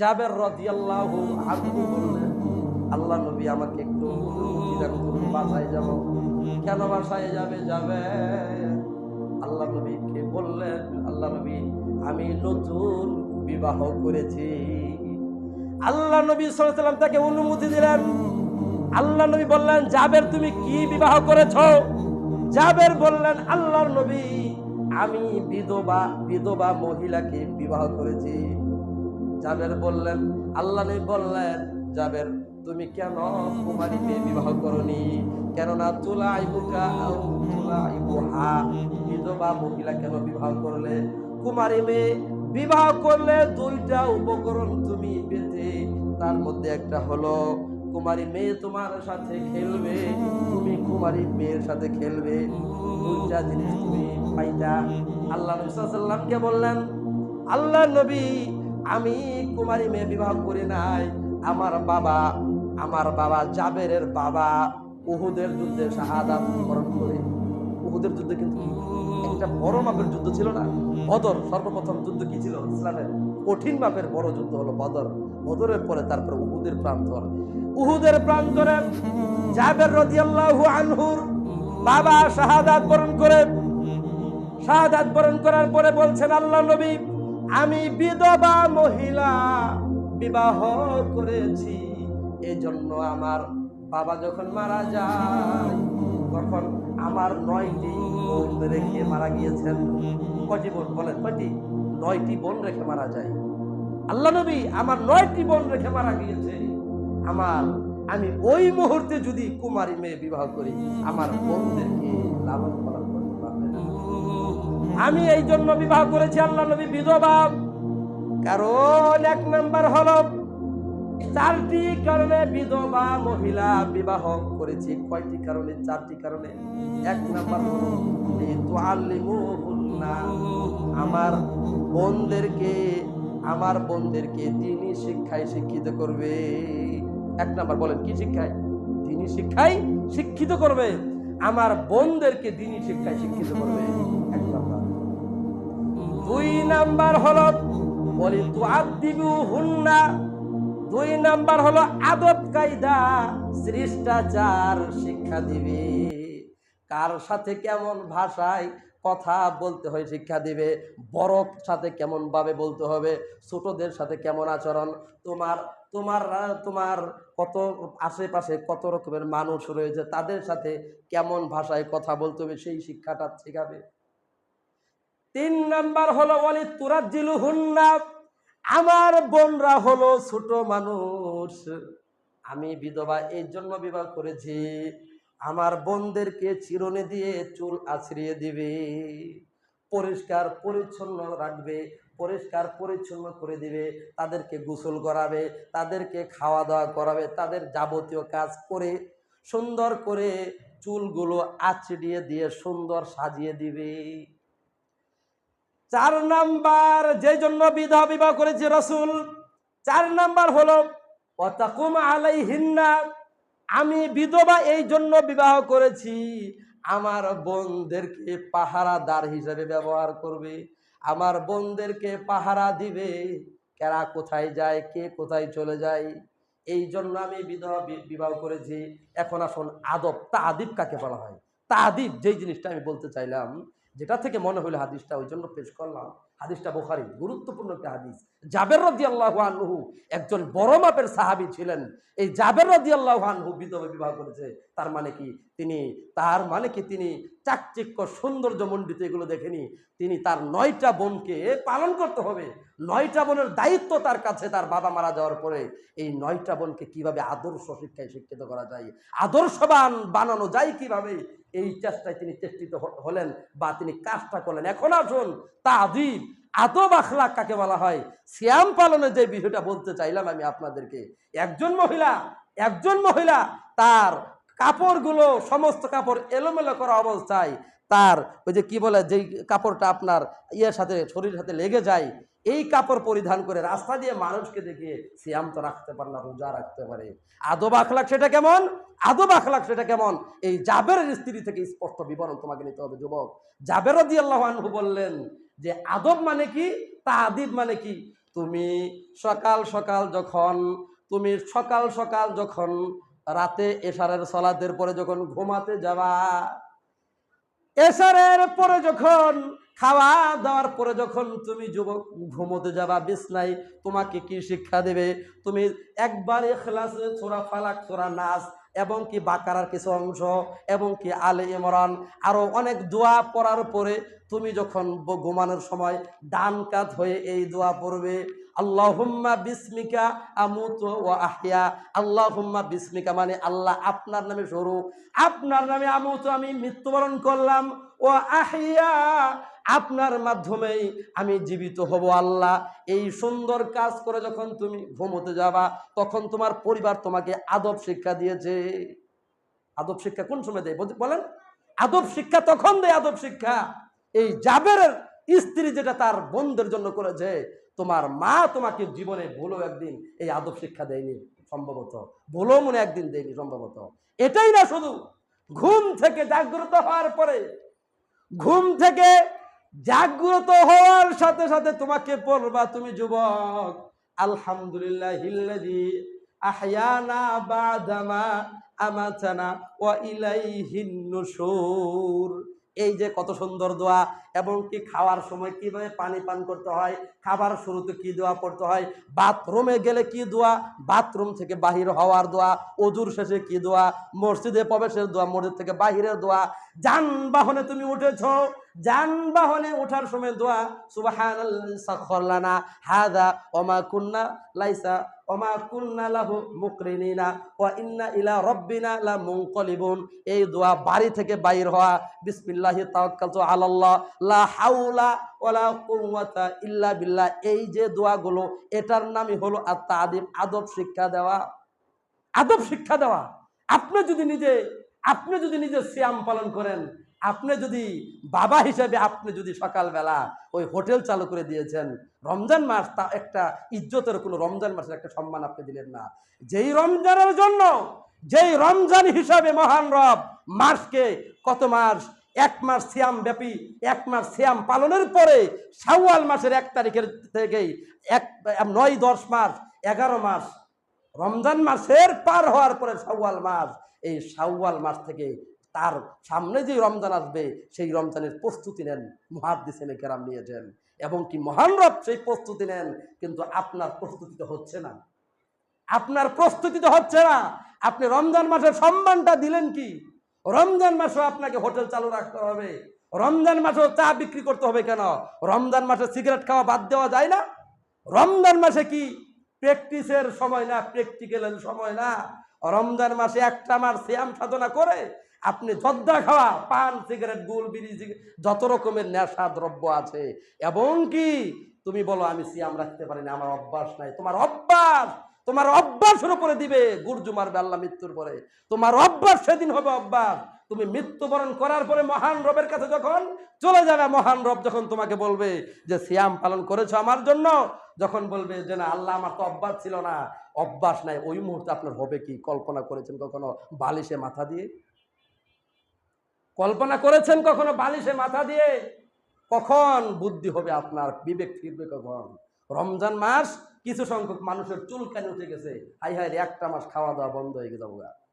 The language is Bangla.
জাবের রাদিয়াল্লাহু আনহু বললেন, আল্লাহ নবী আমাকে একটু করুন বাসায় যাব কেন বাসায় যাবে যাবে আল্লাহ নবীকে বললেন, আল্লাহ নবী, আমি নতুন বিবাহ করেছি। আল্লাহ নবী সাল্লাম তাকে অনুমতি দিলেন। আল্লাহ নবী বললেন, জাবের, তুমি কি বিবাহ করেছ? জাবের বললেন, আল্লাহর নবী, আমি বিধবা বিধবা মহিলাকে বিবাহ করেছি। জাবের বললেন, আল্লাহ বললেন, জাবের, তুমি কেন কুমারী মেয়ে বিবাহ করনি? কেননা তুলা ইবুকা তুলা ইবুহা বিধবা মহিলা কেন বিবাহ করলে? কুমারী মেয়ে, বিবাহ করলে দুইটা উপকরণ তুমি পেতে, তার মধ্যে একটা হলো, কুমারী মেয়ে তোমার সাথে খেলবে, তুমি কুমারী মেয়ের সাথে খেলবে, দুইটা জিনিস তুমি পাইতা। আল্লাহ নবী সাল্লামকে বললেন, আল্লাহ নবী আমি কুমারী মেয়ে বিবাহ করি নাই। আমার বাবা আমার বাবা জাবেরের বাবা উহুদের যুদ্ধে শাহাদাত বরণ করে। উহুদের যুদ্ধে কিন্তু একটা বড় মাপের যুদ্ধ ছিল না? বদর সর্বপ্রথম যুদ্ধ কি ছিল? ইসলামের কঠিন মাপের বড় যুদ্ধ হলো বদর। বদরের পরে তারপর উহুদের প্রান্তর। উহুদের প্রান্তরে জাবের রাদিয়াল্লাহু আনহুর বাবা শাহাদাত বরণ করে। শাহাদাত বরণ করার পরে বলছেন, আল্লাহ নবী আমি বিধবা মহিলা, বিবাহ করেছি। এই জন্য আমার বাবা যখন মারা যায়, তখন আমার নয়টি বোন রেখে মারা গিয়েছেন। কটি বোন বলেন? কয়টি? নয়টি বোন রেখে মারা যায়। আল্লাহ নবী আমার নয়টি বোন রেখে মারা গিয়েছে। আমার, আমি ওই মুহূর্তে যদি কুমারী মেয়ে বিবাহ করি, আমার বোনদেরকে লালন আমি এই জন্য বিবাহ করেছি আল্লাহ নবী বিধবা। কারণ এক নাম্বার হল, চারটি কারণে বিধবা মহিলা বিবাহ করেছি। কয়টি কারণে? চারটি কারণে। এক নাম্বার। আমার বোনদেরকে আমার বোনদেরকে তিনি শিক্ষায় শিক্ষিত করবে। এক নাম্বার বলেন, কি শিক্ষায়? তিনি শিক্ষায় শিক্ষিত করবে। আমার বোনদেরকে দিনই শিক্ষায় শিক্ষিত করবে। দুই নাম্বার হলো বলি তু আদিবু হুন্না দুই নাম্বার হলো আদব কায়দা শিষ্টাচার শিক্ষা দিবে। কার সাথে কেমন ভাষায় কথা বলতে হয় শিক্ষা দিবে বড় সাথে কেমন ভাবে বলতে হবে, ছোটদের সাথে কেমন আচরণ, তোমার তোমার তোমার কত আশেপাশে কত রকমের মানুষ রয়েছে, তাদের সাথে কেমন ভাষায় কথা বলতে হবে, সেই শিক্ষাটা শেখাবে। তিন নাম্বার হলো বলি তুরাজ্জিলু হুন্না আমার বোনরা হলো ছোট মানুষ। আমি বিধবা এই জন্য বিবাহ করেছি। আমার বোনদেরকে চিরনে দিয়ে চুল আছড়িয়ে দিবে। পরিষ্কার, পরিচ্ছন্ন রাখবে, পরিষ্কার, পরিচ্ছন্ন করে দিবে। তাদেরকে গোসল করাবে, তাদেরকে খাওয়া দাওয়া করাবে, তাদের যাবতীয় কাজ করে, সুন্দর করে চুলগুলো আছড়িয়ে দিয়ে সুন্দর সাজিয়ে দিবে। চার নাম্বার যে জন্য বিধবা বিবাহ করেছে রসুল, চার নাম্বার হলো অতাকুম আলাই হিন্না আমি বিধবা এই জন্য বিবাহ করেছি, আমার বোনদেরকে পাহারাদার হিসেবে ব্যবহার করবে, আমার বোনদেরকে পাহারা দিবে, কেরা কোথায় যায়, কে কোথায় চলে যায়, এই জন্য আমি বিধবা বিবাহ করেছি। এখন আসুন, আদব তা আদিব কাকে বলা হয়? তা আদিব যেই জিনিসটা আমি বলতে চাইলাম যেটা থেকে মনে হলো হাদিসটা, ওই জন্য পেশ করলাম। হাদিসটা বোখারি, গুরুত্বপূর্ণ একটা হাদিস। জাবের রদি আল্লাহ একজন বড় মাপের সাহাবি ছিলেন। এই জাবের রদি আল্লাহ আনহু বিবাহ করেছে, তার মানে কি? তিনি, তার মানে কি তিনি চাকচিক্য সৌন্দর্য মণ্ডিত এগুলো দেখেনি। তিনি তার নয়টা বোনকে পালন করতে হবে। নয়টা বোনের দায়িত্ব তার কাছে, তার বাবা মারা যাওয়ার পরে। এই নয়টা বোনকে কীভাবে আদর্শ শিক্ষায় শিক্ষিত করা যায়? আদর্শবান বানানো যায় কীভাবে? এই চেষ্টায় তিনি চেষ্টিত হলেন বা তিনি কাজটা করলেন। এখন আসুন তা আদিব আদব আখলাক কাকে বলা হয়? শ্যাম পালনের যে বিষয়টা বলতে চাইলাম আমি আপনাদেরকে। একজন মহিলা একজন মহিলা, তার কাপড়গুলো সমস্ত কাপড় এলোমেলো করা অবস্থায় তার ওই যে কি বলে, যেই কাপড়টা আপনার ইয়ের সাথে, শরীরের সাথে লেগে যায়, এই কাপড় পরিধান করে রাস্তা দিয়ে মানুষকে দেখিয়ে সিয়াম তো রাখতে পারে না, রোজা রাখতে পারে। আদব আখলাক সেটা কেমন? আদব আখলাক সেটা কেমন? এই জাবের স্ত্রী থেকে স্পষ্ট বিবরণ তোমাকে নিতে হবে, যুবক। জাবের আল্লাহ আনহু বললেন যে, আদব মানে কি? তা আদিব মানে কি? তুমি সকাল সকাল যখন, তুমি সকাল সকাল যখন রাতে এশারের সলাতের পরে যখন ঘুমাতে যাবা, এশারের পরে যখন খাওয়া দাওয়ার পরে যখন তুমি যুবক ঘুমোতে যাবা, বিছনায় তোমাকে কি শিক্ষা দেবে? তুমি একবার এখলাসে ছোড়া ফালাক ছোড়া নাচ এবং কি বাকারার কিছু অংশ এবং কি আলে ইমরান আরও অনেক দোয়া পড়ার পরে তুমি যখন ঘুমানোর সময় ডান কাত হয়ে এই দোয়া পড়বে। আল্লাহুম্মা বিসমিকা আমুত ও আহিয়া। আল্লাহুম্মা বিসমিকা মানে আল্লাহ আপনার নামে শুরু আপনার নামে আমুত আমি মৃত্যুবরণ করলাম। ও আহিয়া। আপনার মাধ্যমেই আমি জীবিত হব আল্লাহ। এই সুন্দর কাজ করে যখন তুমি ঘুমোতে যাবা, তখন তোমার পরিবার তোমাকে আদব শিক্ষা দিয়েছে। আদব শিক্ষা কোন সময় দেয়? বলেন। আদব শিক্ষা তখন দেয় আদব শিক্ষা। এই জাবের স্ত্রী যেটা তার বোনদের জন্য করেছে তোমার মা তোমাকে জীবনে ভুলো একদিন এই আদব শিক্ষা দেয়নি সম্ভবত। ভুলো মনে একদিন দেয়নি সম্ভবত। এটাই না শুধু, ঘুম থেকে জাগ্রত হওয়ার পরে, ঘুম থেকে জাগ্রত হওয়ার সাথে সাথে তোমাকে বলবা, তুমি যুবক আলহামদুলিল্লাহ আহয়ানা এই যে কত সুন্দর দোয়া এবং কি খাওয়ার সময় কীভাবে পানি পান করতে হয়, খাবার শুরুতে কি দোয়া পড়তে হয়, বাথরুমে গেলে কি দোয়া, বাথরুম থেকে বাহির হওয়ার দোয়া, অজুর শেষে কি দোয়া, মসজিদে প্রবেশের দোয়া, মসজিদ থেকে বাহিরের দোয়া, যানবাহনে তুমি উঠেছো যানবাহনে ওঠার সময় দোয়া সুবহানাল্লাহি সাখখারলানা হাদা অমা কুন্না লাইসা ওমা কুন্না লাহু মুকরিনিনা, ওয়া ইন্না ইলা রাব্বিনা লা মুনকালিবুন এই দোয়া বাড়ি থেকে বাইর হওয়া, বিসমিল্লাহি তাওয়াক্কালতু আলাল্লাহ, লা হাওলা ওয়ালা কুওয়াতা ইল্লা বিল্লাহ। এই যে দোয়াগুলো, এটার নামই হলো আত-তাদিব আদব শিক্ষা দেওয়া। আদব শিক্ষা দেওয়া। আপনি যদি নিজে, আপনি যদি নিজে সিয়াম পালন করেন আপনি যদি বাবা হিসেবে আপনি যদি সকালবেলা ওই হোটেল চালু করে দিয়েছেন, রমজান মাস তা একটা ইজ্জতের কোনো রমজান মাসের একটা সম্মান আপনি দিলেন না। যেই রমজানের জন্য, যেই রমজান হিসাবে মহান রব মাসকে কত মাস, এক মাস শ্যাম ব্যাপী, এক মাস শ্যাম পালনের পরে শাওয়াল মাসের এক তারিখের থেকেই এক নয়, দশ মাস, এগারো মাস রমজান মাসের পার হওয়ার পরে শাওয়াল মাস, এই শাওয়াল মাস থেকে তার সামনে যে রমজান আসবে, সেই রমজানের প্রস্তুতি নেন মহাদিসেন কেরাম নিয়েছেন এবং কি মহান রব সেই প্রস্তুতি নেন, কিন্তু আপনার প্রস্তুতি তো হচ্ছে না। আপনার প্রস্তুতি তো হচ্ছে না। আপনি রমজান মাসের সম্মানটা দিলেন কি? রমজান মাসেও আপনাকে হোটেল চালু রাখতে হবে। রমজান মাসেও চা বিক্রি করতে হবে কেন? রমজান মাসে সিগারেট খাওয়া বাদ দেওয়া যায় না? রমজান মাসে কি প্র্যাকটিসের সময় না, প্র্যাকটিক্যালের সময় না? রমজান মাসে একটা মাস শ্যাম সাধনা করে আপনি জর্দা খাওয়া, পান সিগারেট গুল, বিড়ি যত রকমের নেশা দ্রব্য আছে। এবং কি? তুমি বলো, আমি সিয়াম রাখতে পারি না, আমার অভ্যাস নাই। তোমার অভ্যাস, তোমার অভ্যাসের উপরে দিবে। গুরজু মারবে আল্লাহ মৃত্যুর পরে। তোমার অভ্যাস সেদিন হবে অভ্যাস। তুমি মৃত্যুবরণ করার পরে মহান রবের কাছে যখন চলে যাবে, মহান রব যখন তোমাকে বলবে যে, সিয়াম পালন করেছ আমার জন্য? যখন বলবে যে, না, আল্লাহ, আমার তো অভ্যাস ছিল না। অভ্যাস নাই। ওই মুহূর্তে আপনার হবে কি? কল্পনা করেছেন কখনো বালিশে মাথা দিয়ে? কল্পনা করেছেন কখনো বালিশে মাথা দিয়ে? কখন বুদ্ধি হবে আপনার বিবেক ফিরবে কখন? রমজান মাস কিছু সংখ্যক মানুষের চুলকানি উঠে গেছে? হাই হাই একটা মাস খাওয়া দাওয়া বন্ধ হয়ে গেছে